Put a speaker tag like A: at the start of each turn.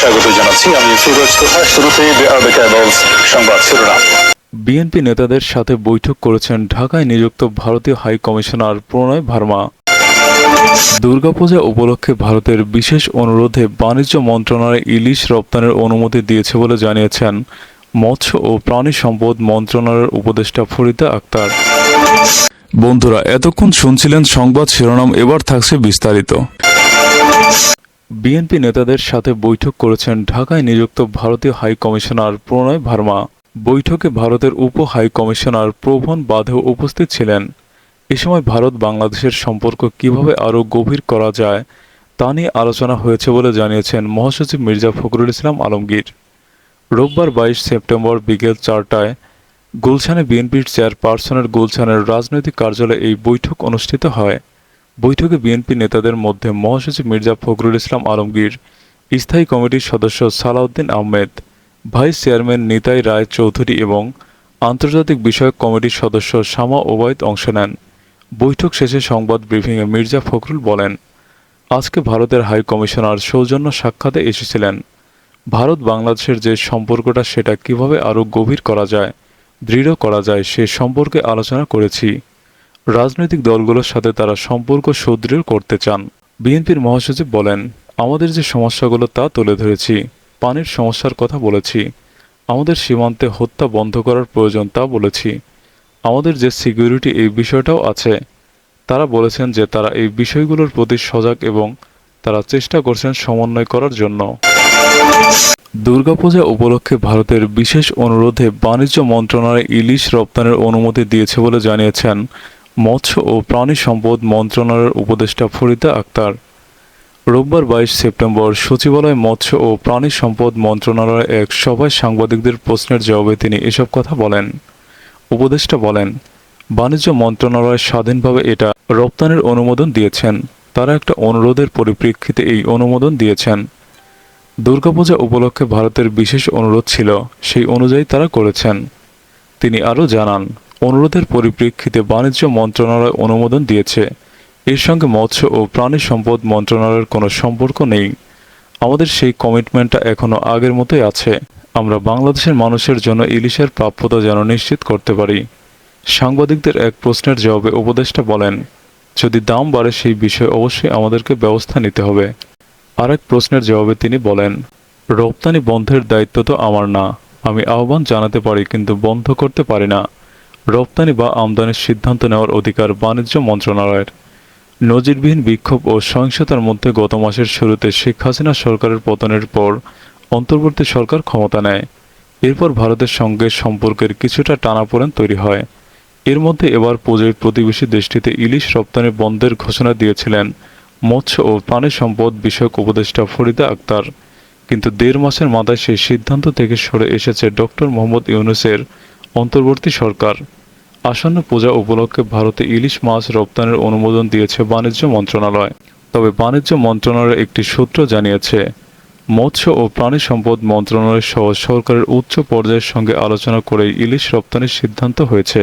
A: স্বাগত জানাচ্ছি। আমি সংবাদ শিরোনাম।
B: বিএনপি নেতাদের সাথে বৈঠক করেছেন ঢাকায় নিযুক্ত ভারতীয় হাই কমিশনার প্রণয় ভার্মা। দুর্গাপূজা উপলক্ষে ভারতের বিশেষ অনুরোধে বাণিজ্য মন্ত্রণালয় ইলিশ রপ্তানির অনুমতি দিয়েছে বলে জানিয়েছেন মৎস্য ও প্রাণী সম্পদ মন্ত্রণালয়ের উপদেষ্টা ফরিদা আক্তার। বন্ধুরা, এতক্ষণ শুনছিলেন সংবাদ শিরোনাম, এবার থাকছে বিস্তারিত। বিএনপি নেতাদের সাথে বৈঠক করেছেন ঢাকায় নিযুক্ত ভারতীয় হাই কমিশনার প্রণয় ভার্মা। বৈঠকে ভারতের উপ হাই কমিশনার প্রভন বাধেও উপস্থিত ছিলেন। এ সময় ভারত বাংলাদেশের সম্পর্ক কীভাবে আরও গভীর করা যায়, তা নিয়ে আলোচনা হয়েছে বলে জানিয়েছেন মহাসচিব মির্জা ফখরুল ইসলাম আলমগীর। রোববার বাইশ সেপ্টেম্বর বিকেল চারটায় গুলশানে বিএনপির চেয়ারপারসনের গুলশানের রাজনৈতিক কার্যালয়ে এই বৈঠক অনুষ্ঠিত হয়। বৈঠকে বিএনপি নেতাদের মধ্যে মহাসচিব মির্জা ফখরুল ইসলাম আলমগীর, স্থায়ী কমিটির সদস্য সালাউদ্দিন আহমেদ, ভাইস চেয়ারম্যান নিতাই রায় চৌধুরী এবং আন্তর্জাতিক বিষয়ক কমিটির সদস্য শামা ওবায়দ অংশ নেন। বৈঠক শেষে সংবাদ ব্রিফিংয়ে মির্জা ফখরুল বলেন, আজকে ভারতের হাই কমিশনার সৌজন্য সাক্ষাতে এসেছিলেন। ভারত বাংলাদেশের যে সম্পর্কটা সেটা কীভাবে আরও গভীর করা যায়, দৃঢ় করা যায় সে সম্পর্কে আলোচনা করেছি। রাজনৈতিক দলগুলোর সাথে তারা সম্পর্ক সুদৃঢ় করতে চান। বিএনপির মহাসচিব বলেন, আমাদের যে সমস্যাগুলো তা তুলে ধরেছি। পানির সমস্যার কথা বলেছি। আমাদের সীমান্তে হত্যা বন্ধ করার প্রয়োজন তা বলেছি। আমাদের যে সিকিউরিটি এই বিষয়টাও আছে। তারা বলেছেন যে তারা এই বিষয়গুলোর প্রতি সজাগ এবং তারা চেষ্টা করছেন সমন্বয় করার জন্য। দুর্গাপূজা উপলক্ষে ভারতের বিশেষ অনুরোধে বাণিজ্য মন্ত্রণালয় ইলিশ রপ্তানির অনুমতি দিয়েছে বলে জানিয়েছেন মৎস্য ও প্রাণী সম্পদ মন্ত্রণালয়ের উপদেষ্টা ফরিদা আক্তার। রোববার বাইশ সেপ্টেম্বর সচিবালয় মৎস্য ও প্রাণী সম্পদ মন্ত্রণালয়ের এক সভায় সাংবাদিকদের প্রশ্নের জবাবে তিনি এসব কথা বলেন। উপদেষ্টা বলেন, বাণিজ্য মন্ত্রণালয় স্বাধীনভাবে এটা রপ্তানির অনুমোদন দিয়েছেন। তারা একটা অনুরোধের পরিপ্রেক্ষিতে এই অনুমোদন দিয়েছেন। দুর্গাপূজা উপলক্ষে ভারতের বিশেষ অনুরোধ ছিল, সেই অনুযায়ী তারা করেছেন। তিনি আরও জানান অনুরোধের পরিপ্রেক্ষিতে বাণিজ্য মন্ত্রণালয় অনুমোদন দিয়েছে। এর সঙ্গে মৎস্য ও প্রাণী সম্পদ মন্ত্রণালয়ের কোনো সম্পর্ক নেই। আমাদের সেই কমিটমেন্টটা এখনও আগের মতোই আছে। আমরা বাংলাদেশের মানুষের জন্য ইলিশের প্রাপ্যতা যেন নিশ্চিত করতে পারি। সাংবাদিকদের এক প্রশ্নের জবাবে উপদেষ্টা বলেন, যদি দাম বাড়ে সেই বিষয়ে অবশ্যই আমাদেরকে ব্যবস্থা নিতে হবে। আরেক প্রশ্নের জবাবে তিনি বলেন, রপ্তানি বন্ধের দায়িত্ব তো আমার না। আমি আহ্বান জানাতে পারি কিন্তু বন্ধ করতে পারি না। রপ্তানি বা আমদানির সিদ্ধান্ত নেওয়ার অধিকার বাণিজ্য মন্ত্রণালয়ের। নজিরবিহীন বিক্ষোভ ও সহিংসতার মধ্যে গত মাসের শুরুতে শেখ হাসিনা সরকারের পতনের পর অন্তর্বর্তী সরকার ক্ষমতা নেয়। এরপর ভারতের সঙ্গে সম্পর্কের কিছুটা টানাপোড়েন তৈরি হয়। এর মধ্যে এবার পুজোয় প্রতিবেশী দেশটিতে ইলিশ রপ্তানি বন্ধের ঘোষণা দিয়েছিলেন মৎস্য ও প্রাণী সম্পদ বিষয়ক উপদেষ্টা ফরিদা আক্তার। কিন্তু দেড় মাসের মাথায় সেই সিদ্ধান্ত থেকে সরে এসেছে ডক্টর মোহাম্মদ ইউনুসের অন্তর্বর্তী সরকার। আসন্ন পূজা উপলক্ষে ভারতে ইলিশ মাছ রপ্তানির অনুমোদন দিয়েছে বাণিজ্য মন্ত্রণালয়। তবে বাণিজ্য মন্ত্রণালয়ের একটি সূত্র জানিয়েছে, মৎস্য ও প্রাণী সম্পদ মন্ত্রণালয় সহ সরকারের উচ্চ পর্যায়ের সঙ্গে আলোচনা করে ইলিশ রপ্তানির সিদ্ধান্ত হয়েছে।